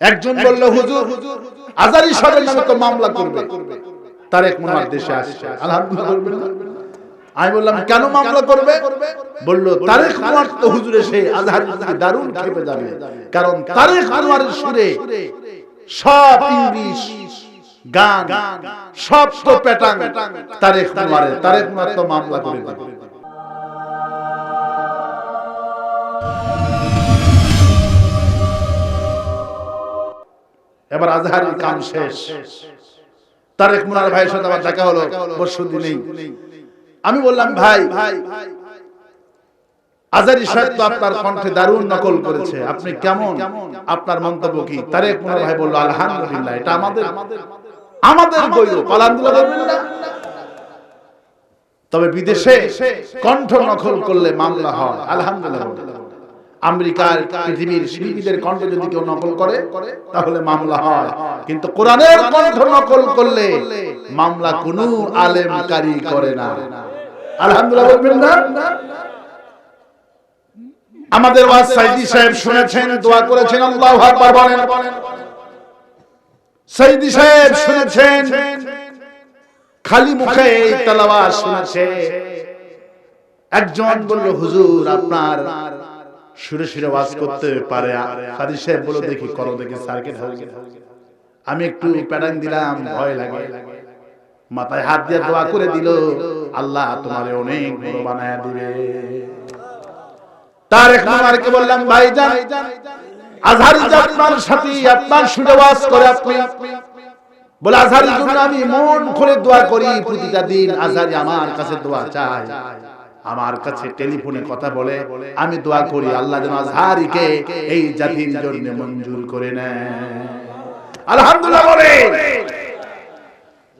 একজন বলল, হুজুর, আজারি সাহেবের নামে তো মামলা করবে। তারেক মনোয়ার দেশে আসছে আলহামদুলিল্লাহ? আমি বললাম, কেন মামলা করবে? বলল, তারেক মনোয়ার তো হুজুরে সে আজহার দারুণ খেপে যাবে। কারণ তারেক মনোয়ারের সুরে সব ইংলিশ, গান, সব তো প্যাটাং তারেক মনোয়ারের তারেক মনোয়ার তো মামলা করে দেবে। এবার আজহারের কাম শেষ। তারেক মুনার ভাইয়ের সাথে আমার দেখা হলো বর্ষদি নেই আমি বললাম, ভাই আজারি সাহেব আপনার কণ্ঠে দারুণ নকল করেছে। আপনি কেমন? আপনার মন্তব্য কি? তারেক মুনার ভাই বলল, আলহামদুলিল্লাহ, এটা আমাদের আমাদের? তবে বিদেশে কণ্ঠ নকল করলে মামলা হয়। আলহামদুলিল্লাহ। আমেরিকার পৃথিবীর শিল্পীদের কণ্ঠ যদি কেউ নকল করে তাহলে মামলা হয়। কিন্তু কোরআনের কণ্ঠ নকল করলে মামলা কোনো আলেম কারি করে না। আলহামদুলিল্লাহ বলবেন না? আমাদের ওয়াজ সাইদি সাহেব শুনেছেন দোয়া করেছেন আল্লাহু আকবার বলেন। সাইদি সাহেব শুনেছেন খালি মুখে এই তেলাওয়াত শুনেছে। একজন বলল হুজুর আপনার সুরে সুরে ওয়াজ করতে পারে। সাহেব দেখি, করো, দেখি স্যারকে ঢালকে আমি একটু দিলাম, ভয় লাগে। মাথায় হাত দিয়ে দোয়া করে দিল, আল্লাহ তোমারে অনেক বড় বানায় দিবে। তার এক বললাম ভাই যান আজহারি সাথে আপনার সুরে ওয়াজ করে আপনি। বলে, আজহারির জন্য আমি মন খুলে দোয়া করি, প্রতিটা দিন আজহারি আমার কাছে দোয়া চায়। আমার কাছে টেলিফোনে কথা বলে আমি দোয়া করি আল্লাহ যেন আজহারিকে এই জাতির জন্য মঞ্জুর করে নেয়। আলহামদুলিল্লাহ বলে।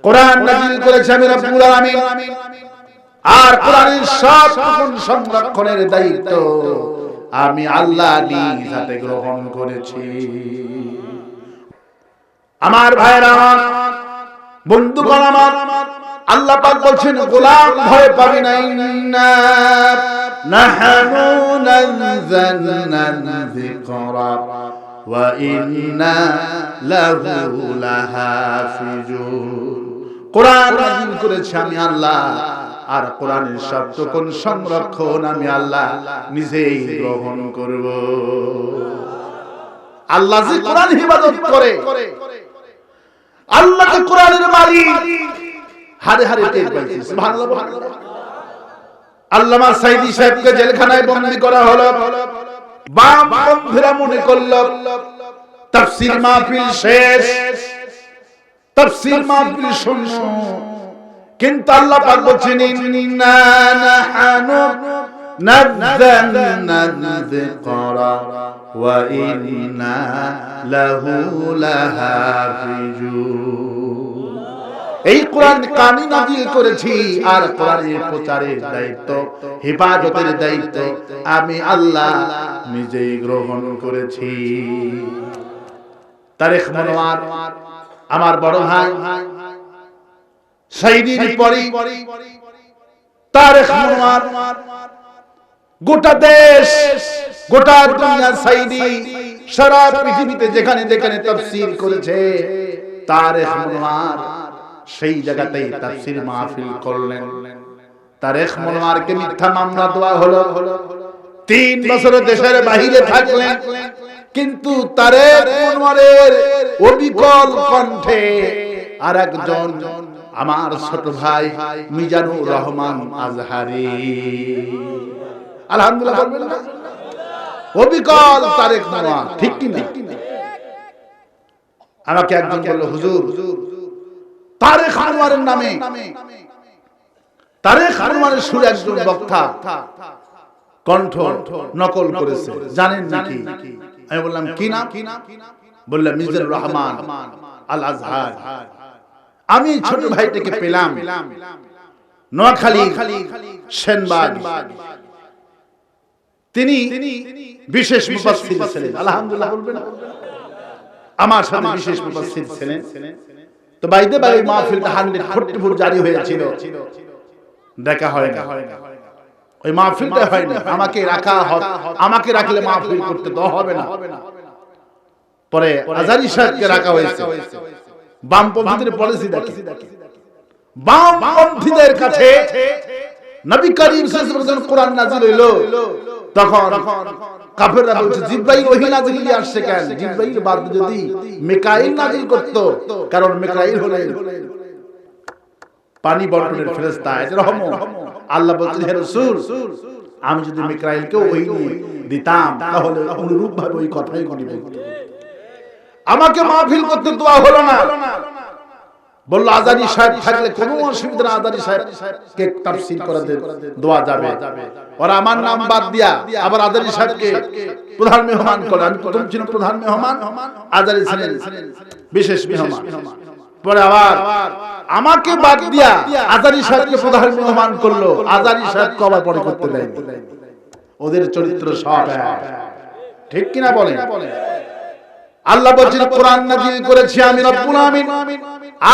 কোরআন নাযিল করেছে আমি রব্বুল আলামিন। আর কোরআনের সব সংরক্ষণের দায়িত্ব আমি আল্লাহ নিজ হাতে গ্রহণ করেছি। আমার ভাইরা আমার বন্ধুগণ আমার আল্লাহ পাক বলছেন, গোলাম ভয় পাবি না ইন্না নাহনু নাযালনা যিকরা ওয়া ইন্না লাহু লাহাফিজুন। কোরআন নাযিল করেছে আমি আল্লাহ, আর কোরআনের সবটুকুন সংরক্ষণ আমি আল্লাহ নিজেই গ্রহণ করব। আল্লাহ যে কোরআন হিফাজত করে, আল্লাহ যে কোরআনের মালিক হারে হারে টের পাইছি। আল্লামা সাইদি সাহেবকে জেলখানায় বন্দী করা হলো। বাম বন্ধুরা মনে করল তাফসীর মাহফিল শেষ। তাফসীর মাহফিল শূন্য। কিন্তু আল্লাহ পাক বলছেন ইন্না নাহানু যিকরা ওয়া ইন্না লাহু লাহাফিজুন। এই কোরআন কামি নাজিল করেছি আর কোরআনের প্রচারের দায়িত্ব হেফাজতের দায়িত্ব আমি আল্লাহ নিজেই গ্রহণ করেছি। তারেক মনোয়ার আমার বড় ভাই সাইদির পরে তারেক মনোয়ার গোটা দেশ গোটা দুনিয়া সাইদি সারা পৃথিবীতে যেখানে যেখানে তাফসীর করেছে তারেক মনোয়ার। সেই জায়গাতেই তাফসীর মাহফিল করলেন। তারেক মনোয়ারকে মিথ্যা মামলা দেওয়া হলো। তিন বছর দেশের বাহিরে থাকলেন। কিন্তু তারেক মনোয়ারের অবিকল কণ্ঠে আর একজন আমার ছোট ভাই মিজানুর রহমান আজহারি। আলহামদুলিল্লাহ। বলবেন না? অবিকল তারেক মনোয়ার ঠিক কি না আমাকে একজন বলল হুজুর তারেক আনোয়ারের নামে। তারেক আনোয়ারের সুরে একজন বক্তা কণ্ঠ নকল করেছে। জানেন নাকি? আমি বললাম কি নাম? বললাম মিজানুর রহমান আল আজহার আমি ছোট ভাইটাকে পেলাম নোয়াখালী সেনবাগ। তিনি বিশেষ মুফাসসির ছিলেন। আলহামদুলিল্লাহ বলবেন। আমার সাথে বিশেষ মুফাসসির ছিলেন। তো বাইদে বাই মাহফিলটা 144 জারি হয়েছিল। দেখা হয় না। ওই মাহফিলটা হয় না আমাকে রাখা আমাকে রাখলে মাহফিল করতে তো হবে না। পরে আজারি সাহেবকে রাখা হয়েছে। বামপন্থীদের পলিসি দেখে। বামপন্থীদের কাছে নবী করিম সাল্লাল্লাহু আলাইহি ওয়াসাল্লাম কোরআন নাযিল হইল। তখন কাফেররা বলছে জিব্রাইল ওহী নাযিল দিয়ে আসছে কেন? জিব্রাইল বাদ যদি মিকাইল নাযিল করত কারণ মিকাইল হলেন পানি বন্টনের ফেরেশতা এটা রহমত। আল্লাহ বলছেন হে রাসূল আমি যদি মিকাইলকে ওই দিতাম তাহলে অনুরূপ ভাবে ওই কথাই গুলি বলতো আমাকে মাহফিল করতে দোয়া হলো না। বলল, আজারি সাহেব থাকলে কোনো অসুবিধা না আজারি সাহেবকে তাফসীর করে দে দোয়া যাবে। ওরা আমার নাম বাদ দিয়া আবার আজারি সাহেবকে প্রধান মেহমান করে, আমি প্রথম ছিল প্রধান মেহমান, আজারি ছিলেন, বিশেষ মেহমান। পরে আবার আমাকে বাদ দিয়া আজারি সাহেবকে প্রধান মেহমান করল, আজারি সাহেবকে আবার পরে করতে দেয় ওদের চরিত্র সব। ঠিক কিনা বলে আল্লাহ বলছেন কোরআন নাজিল করেছি আমি রব্বুল আমিন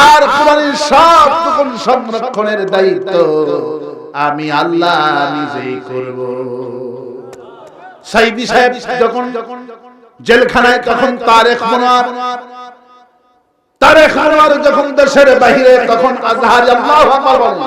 আর কোরআনের সব তখন সংরক্ষণের দায়িত্ব। আমি আল্লাহ নিজেই করব। সাইদি সাহেব যখন জেলখানায় তখন তারেক মনোয়ার তারেক মনোয়ার যখন দেশের বাইরে তখন আজহার আল্লাহু আকবার বলেন